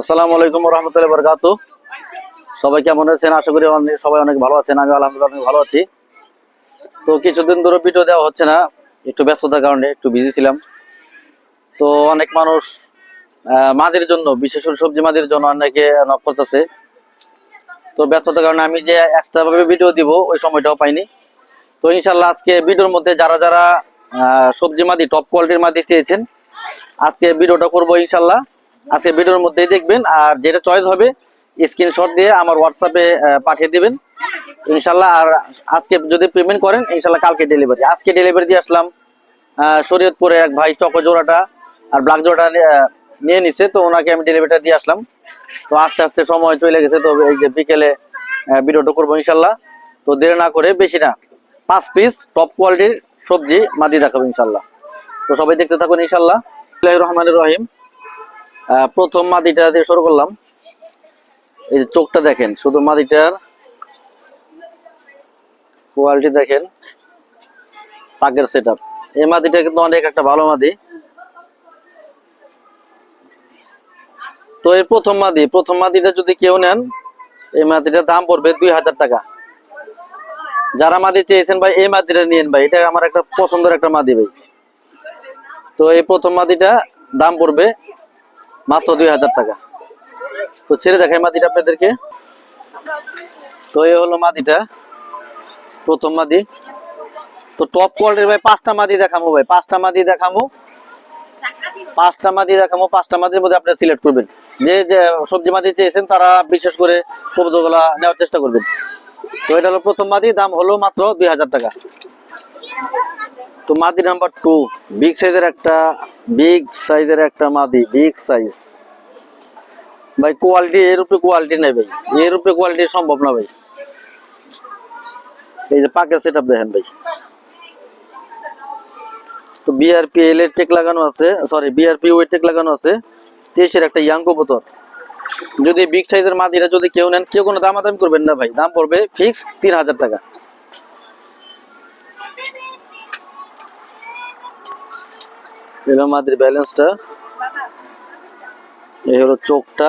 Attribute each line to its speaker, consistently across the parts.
Speaker 1: আসসালামু আলাইকুম রহমতুল্লাহ বরকাত। সবাই কেমন আছেন? আশা করি সবাই অনেক ভালো আছেন আমি আলহামদুলিল্লাহ অনেক ভালো আছি। তো কিছুদিন ধরে ভিডিও দেওয়া হচ্ছে না, একটু ব্যস্ততার কারণে একটু বিজি ছিলাম। তো অনেক মানুষ মাদের জন্য, বিশেষ করে সবজি মাদের জন্য অনেকে নক করতেছে। তো ব্যস্ততার কারণে আমি যে এক্সট্রা ভাবে ভিডিও দিব, ওই সময়টাও পাইনি। তো ইনশাল্লাহ আজকে ভিডিওর মধ্যে যারা যারা সবজি মাদি টপ কোয়ালিটির মাদি চেয়েছেন, আজকে ভিডিওটা করব ইনশাল্লাহ আজকে ভিডিওর মধ্যেই দেখবেন, আর যেটা চয়েস হবে স্ক্রিনশট দিয়ে আমার হোয়াটসঅ্যাপে পাঠিয়ে দিবেন। ইনশাল্লাহ, আর আজকে যদি পেমেন্ট করেন, ইনশাল্লাহ কালকে ডেলিভারি আজকে ডেলিভারি দিয়ে আসলাম শরীয়তপুরে এক ভাই চকো জোড়াটা আর ব্ল্যাক জোড়াটা নিয়ে নিছে, তো ওনাকে আমি ডেলিভারিটা দিয়ে আসলাম। তো আস্তে আস্তে সময় চলে গেছে, তো এই যে বিকেলে ভিডিওটা করব ইনশাল্লাহ। তো দেরি না করে বেশি না, পাঁচ পিস টপ কোয়ালিটির সবজি মাদি দেখাবো ইনশাল্লাহ। তো সবাই দেখতে থাকুন ইনশাল্লাহ। রহমানুর রহিম। প্রথম মাদিটা দিয়ে শুরু করলাম। এই যে চোখটা দেখেন, শুধু মাদিটার কোয়ালিটি দেখেন, পাকের সেট আপ এই মাদিটা কিন্তু অনেক একটা ভালো মাদি। তো এই প্রথম মাদি, প্রথম মাদিটা যদি কেউ নেন, এই মাদিটার দাম পড়বে দুই হাজার টাকা। যারা মাদি চেয়েছেন ভাই, এই মাদিটা নিয়েন ভাই, এটা আমার একটা পছন্দের একটা মাদি ভাই। তো এই প্রথম মাদিটা দাম পড়বে মাত্র দুই হাজার টাকা। তো ছেড়ে দেখাই মাদিটা আপনাদেরকে। তো এই হলো মাদিটা প্রথম মাদি তো টপ কোয়ালিটির ভাই পাঁচটা মাদি দেখামো ভাই, পাঁচটা মাদি দেখামো। পাঁচটা মাদি দেখামো, পাঁচটা মাদির মধ্যে আপনি সিলেক্ট করবেন। যে যে সবজি মাদি চেয়েছেন, তারা বিশেষ করে কবুতরগুলা নেওয়ার চেষ্টা করবেন। তো এটা হলো প্রথম মাদি দাম হলো মাত্র দুই হাজার টাকা। তো মাদি নাম্বার টু বিগ সাইজের একটা বিগ সাইজের একটা মাদি বিগ সাইজ ভাই কোয়ালিটি এর উপরে কোয়ালিটি নেই ভাই। এর কোয়ালিটি সম্ভব না ভাই। এই যে পাকের সেট আপ দেখেন ভাই। তো বিআরপি এল এর টেক লাগানো আছে সরি বিআরপি ওয়েট টেক লাগানো আছে, তেইশের একটা ইয়াং কবুতর। যদি বিগ সাইজের মাদিরা যদি কেউ নেন, কেউ কোনো দামাদামি করবেন না ভাই। দাম পড়বে ফিক্সড তিন হাজার টাকা। এলো মাদির ব্যালেন্সটা। এই হলো চোখটা।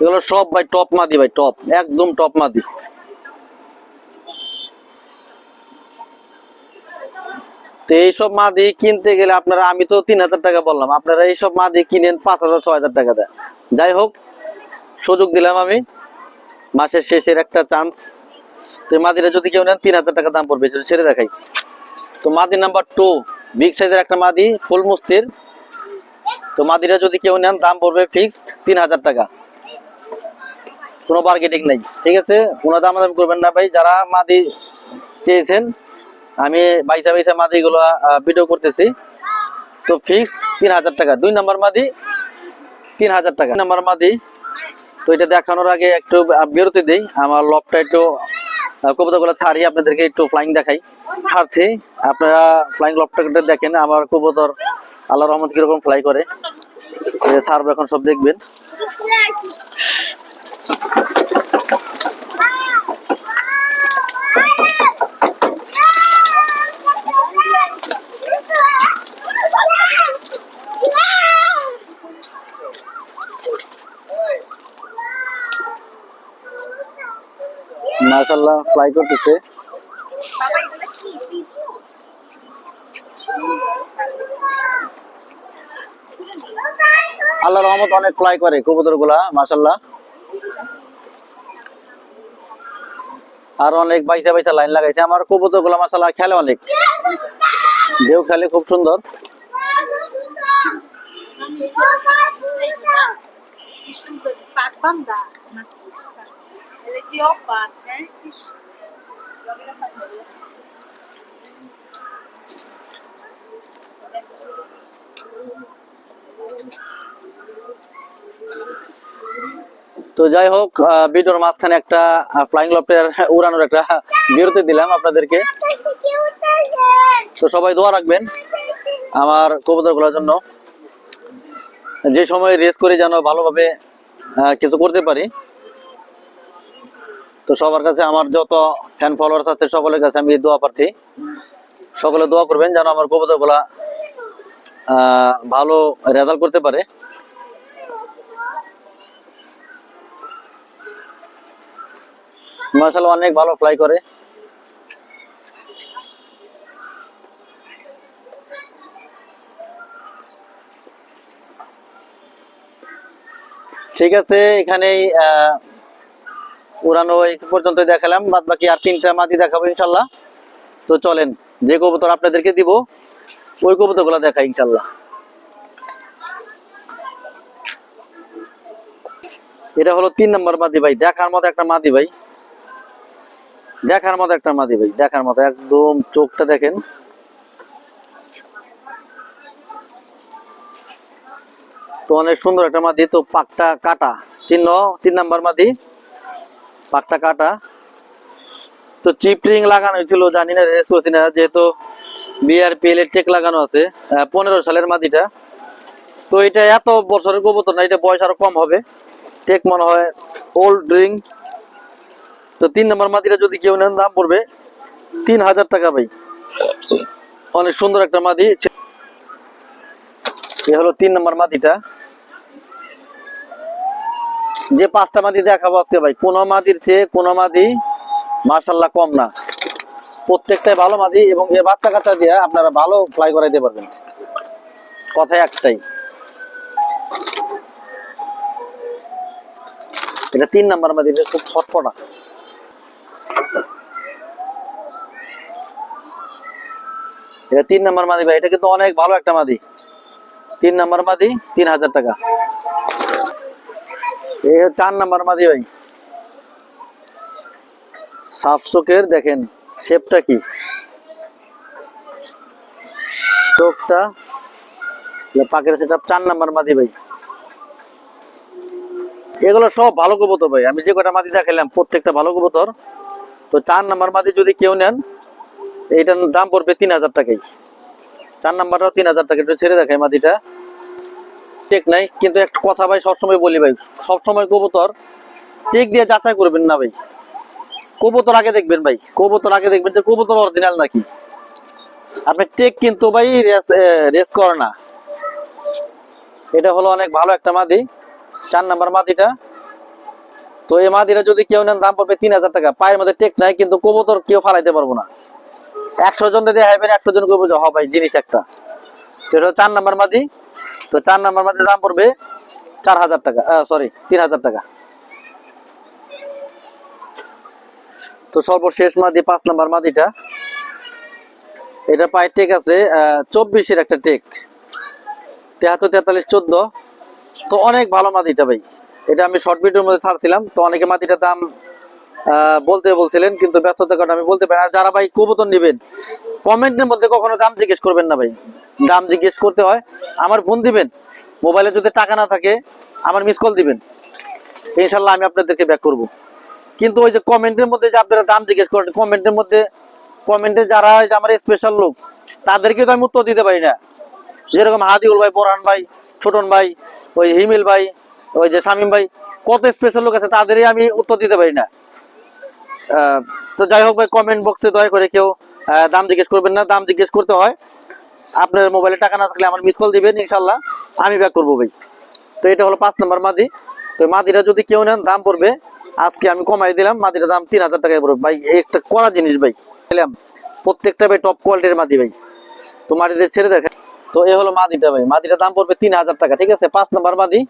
Speaker 1: এগুলো সব ভাই টপ মাদি ভাই, টপ, একদম টপ মাদি। তো এইসব মাদি কিনতে গেলে আপনারা, আমি তো তিন হাজার টাকা বললাম, আপনারা এইসব মাদি কিনেন পাঁচ হাজার, ছয় হাজার টাকা দেয় যাই হোক, সুযোগ দিলাম আমি। মাসের শেষের একটা চান্স তো মাদিরা যদি কেউ নেন, তিন হাজার টাকা দাম পড়বে ছেড়ে দেখাই। তো মাদি নাম্বার টু বিগ সাইজের একটা মাদি ফুল মুস্তির। তো মাদিরা যদি কেউ নেন, দাম পড়বে ফিক্সড তিন হাজার টাকা। কোনো বার্গেটিং নেই, ঠিক আছে? কোনো দাম দাম করবেন না ভাই। যারা মাদি চেয়েছেন, আমি বাইসা বাইসা মাদিগুলো ভিডিও করতেছি। তো ফিক্সড তিন হাজার টাকা। দুই নম্বর মাদি, তিন হাজার টাকা। নাম্বার মাদি, তো এটা দেখানোর আগে একটু বিরতি দিই। আমার লবটা একটু কবুতরগুলো ছাড়ি আপনাদেরকে একটু ফ্লাইং দেখাই। ছাড়ছি। আপনারা ফ্লাইং লপটাকে দেখেন, আমার কবুতর আল্লাহ রহমত কীরকম ফ্লাই করে। ছাড়বো এখন, সব দেখবেন। মাশাল্লাহ ফ্লাই করতেছে। আল্লাহ রহমত অনেক ফ্লাই করে কবুতরগুলা মাসাল্লাহ আর অনেক বাইসা বাইসা লাইন লাগাইছে। আমার কবুতরগুলা মাসাল্লাহ খেলে অনেক। ঢেউ খেলে খুব সুন্দর.
Speaker 2: Ele é de opa, né?
Speaker 1: তো যাই হোক ভিডিওর মাঝখানে একটা ফ্লাইং লফটের উড়ানোর একটা বিরতি দিলাম আপনাদেরকে তো সবাই দোয়া রাখবেন আমার কবুতরগুলোর জন্য যে সময় রেস করে যেন ভালোভাবে কিছু করতে পারি তো সবার কাছে আমার যত ফ্যান ফলোয়ার্স আছে সকলের কাছে আমি দোয়া প্রার্থী। সকলে দোয়া করবেন যেন আমার কবুতরগুলা আহ, ভালো রেজাল্ট করতে পারে। মার্শাল্লাহ অনেক ভালো ফ্লাই করে। ঠিক আছে এখানেই উড়ানো পর্যন্ত দেখালাম বাদ বাকি আর তিনটা মাদি দেখাবো ইনশাল্লাহ। তো চলেন, যে কবুতর আপনাদেরকে দিব, ওই কবুতরগুলো দেখাই ইনশাল্লাহ। এটা হলো তিন নম্বর মাদি ভাই, দেখার মতো একটা মাদি ভাই। দেখার মতো একটা মাদি ভাই, দেখার মতো, একদম চোখটা দেখেন। তো অনেক সুন্দর একটা মাদি, তো পাকটা কাটা, চিহ্ন, তিন নাম্বার মাদি। পাকটা কাটা। তো চিপরিং লাগানো হয়েছিল, জানি না, রেস করছি না, যেহেতু বিআরপিএল এর টেক লাগানো আছে পনেরো সালের মাদিটা তো এটা এত বছরের কবুতর না, এটা বয়স আরও কম হবে। টেক মনে হয় ওল্ড ড্রিঙ্ক তো তিন নম্বর মাদিটা যদি কেউ নেন, দাম পড়বে তিন হাজার টাকা ভাই। অনেক সুন্দর একটা মাদি এ হলো তিন নম্বর মাদিটা যে পাঁচটা মাদি দেখাবো আজকে ভাই, কোন মাদির চেয়ে কোন মাদি মার্শাল্লাহ কম না। প্রত্যেকটাই ভালো মাদি এবং এ বাচ্চা কাচ্চা দিয়ে আপনারা ভালো ফ্লাই করাইতে পারবেন। কথাই একটাই। এটা তিন নাম্বার মাদি খুব ছটফটা। এটা তিন নাম্বার মাদি ভাই, এটা কিন্তু অনেক ভালো একটা মাদি। তিন নাম্বার মাদি, তিন হাজার টাকা। এই চার নাম্বার মাদি ভাই। সাফ চোখের, দেখেন শেপটা কি? চোখটা পাকের সেটা চার নাম্বার মাদি ভাই। এগুলো সব ভালো কবুতর ভাই। আমি যে কটা মাদি দেখালাম, প্রত্যেকটা ভালো কবুতর। তো চার নাম্বার মাদি যদি কেউ নেন, এইটার দাম পড়বে তিন হাজার টাকাই চার নাম্বারটাও তিন হাজার টাকা। ছেড়ে দেখায় মাদিটা। ঠিক নাই, কিন্তু একটা কথা ভাই সবসময় বলি ভাই, সবসময় কবুতর টেক দিয়ে যাচাই করবেন না ভাই। কবুতর আগে দেখবেন ভাই, কবুতর আগে দেখবেন যে কবুতর অরিজিনাল নাকি। আপনি টেক কিন্তু ভাই রেস রেস করে না। এটা হলো অনেক ভালো একটা মাদি, চার নাম্বার মাদিটা। তো এই মাদিটা যদি কেউ নেন, দাম পড়বে তিন হাজার টাকা। পায়ের মধ্যে টেক নাই, কিন্তু কবুতর কেউ ফালাইতে পারব না। একশো জন যদি হাইবেন, একশো জন কবুতর, হ ভাই, জিনিস একটা। তো এটা চার নাম্বার মাদি। তো চার নাম্বার মাদির দাম পড়বে চার হাজার টাকা সরি তিন হাজার টাকা। তো সর্বশেষ মাদি, পাঁচ নাম্বার মাদিটা। এটা পায়ের টেক আছে চব্বিশের একটা টেক। তেহাত্তর, তেতাল্লিশ, চোদ্দ। তো অনেক ভালো মাদিটা ভাই। এটা আমি শর্ট ভিডিওর মধ্যে ছাড়ছিলাম। তো অনেকে মাদিটার দাম বলতে বলছিলেন, কিন্তু ব্যস্ততার কারণে আমি বলতে পারি আর যারা ভাই কবুতর নেবেন, কমেন্টের মধ্যে কখনো দাম জিজ্ঞেস করবেন না ভাই। দাম জিজ্ঞেস করতে হয়, আমার ফোন দিবেন, মোবাইলে যদি টাকা না থাকে, আমার মিস কল দিবেন। ইনশাল্লাহ আমি আপনাদেরকে ব্যাক করব। কিন্তু ওই যে কমেন্টের মধ্যে যে আপনারা দাম জিজ্ঞেস করেন, কমেন্টের মধ্যে, কমেন্টে যারা ওই যে আমার স্পেশাল লোক, তাদেরকে তো আমি উত্তর দিতে পারি না। যেরকম হাদিউল ভাই, বোরহান ভাই, ছোটন ভাই, ওই হিমিল ভাই, ওই যে শামিম ভাই, কত স্পেশাল লোক আছে, তাদেরই আমি উত্তর দিতে পারি না। তো যাই হোক ভাই কমেন্ট বক্সে দয়া করে কেউ দাম জিজ্ঞেস করবেন না, দাম জিজ্ঞেস করতে হয়। আপনার মোবাইলে টাকা না থাকলে আমার মিস কল দিবেন ইনশাল্লাহ আমি ব্যাক করব ভাই। তো এটা হলো পাঁচ নম্বর মাদি। তো মাদিটা যদি কেউ নেন, দাম পড়বে। আজকে আমি কমাই দিলাম মাদিটার দাম তিন হাজার টাকায় পড়বে। ভাই একটা করা জিনিস ভাই। দিলাম। প্রত্যেকটা ভাই টপ কোয়ালিটির মাদি ভাই। তো মাটিতে ছেড়ে দেখেন। তো এ হলো মাদিটা ভাই। মাদিটার দাম পড়বে তিন হাজার টাকা, ঠিক আছে? পাঁচ নম্বর মাদি।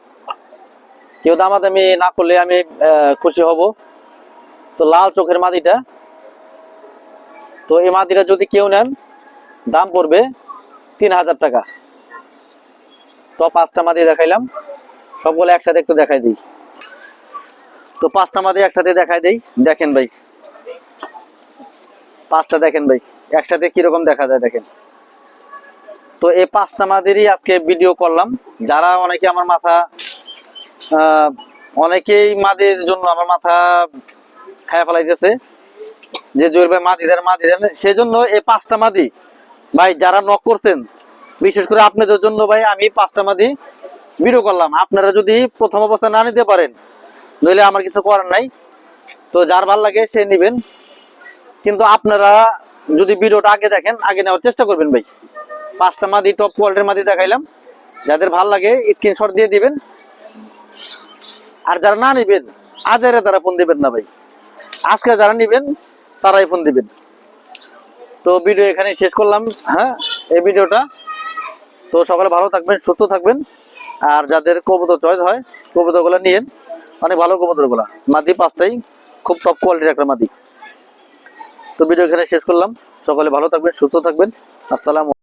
Speaker 1: কেউ দামাদামি না করলে আমি খুশি হব। তো লাল চোখের মাদিটা তো এই মাদিটা যদি কেউ নেন, দাম পড়বে তিন হাজার টাকা। তো পাঁচটা মাদি দেখাইলাম। সবগুলো একসাথে একটু দেখাই দিই। তো পাঁচটা মাদি একসাথে দেখাই দিই। দেখেন ভাই। পাঁচটা দেখেন ভাই। একসাথে কীরকম দেখা যায় দেখেন। তো এই পাঁচটা মাদেরই আজকে ভিডিও করলাম। যারা অনেকে আমার মাথা অনেকেই মাদের জন্য আমার মাথা খায়া ফেলাইতেছে। যে জোর ভাই মাদি দেন মাদি দেন, সেজন্য এই পাঁচটা মাদি ভাই যারা নক করছেন, বিশেষ করে আপনাদের জন্য ভাই আমি পাঁচটা মাদি ভিডিও করলাম। আপনারা যদি প্রথম অবস্থা না নিতে পারেন, নইলে আমার কিছু করার নাই। তো যার ভালো লাগে সে নেবেন। কিন্তু আপনারা যদি ভিডিওটা আগে দেখেন, আগে নেওয়ার চেষ্টা করবেন ভাই। পাঁচটা মাদি টপ কোয়ালিটির মাদি দেখাইলাম। যাদের ভালো লাগে স্ক্রিনশট দিয়ে দিবেন। আর যারা না নিবেন আজারে তারা ফোন দিবেন না ভাই। আজকে যারা নিবেন, তারাই ফোন দিবেন। তো ভিডিও এখানে শেষ করলাম হ্যাঁ এই ভিডিওটা তো সকালে ভালো থাকবেন, সুস্থ থাকবেন। আর যাদের কবুতর চয়েস হয়, কবুতরগুলো নিয়েন। অনেক ভালো কবুতরগুলো। মাদি পাঁচটাই, খুব টপ কোয়ালিটির একটা মাদি। তো ভিডিও এখানে শেষ করলাম। সকালে ভালো থাকবেন, সুস্থ থাকবেন। আসসালাম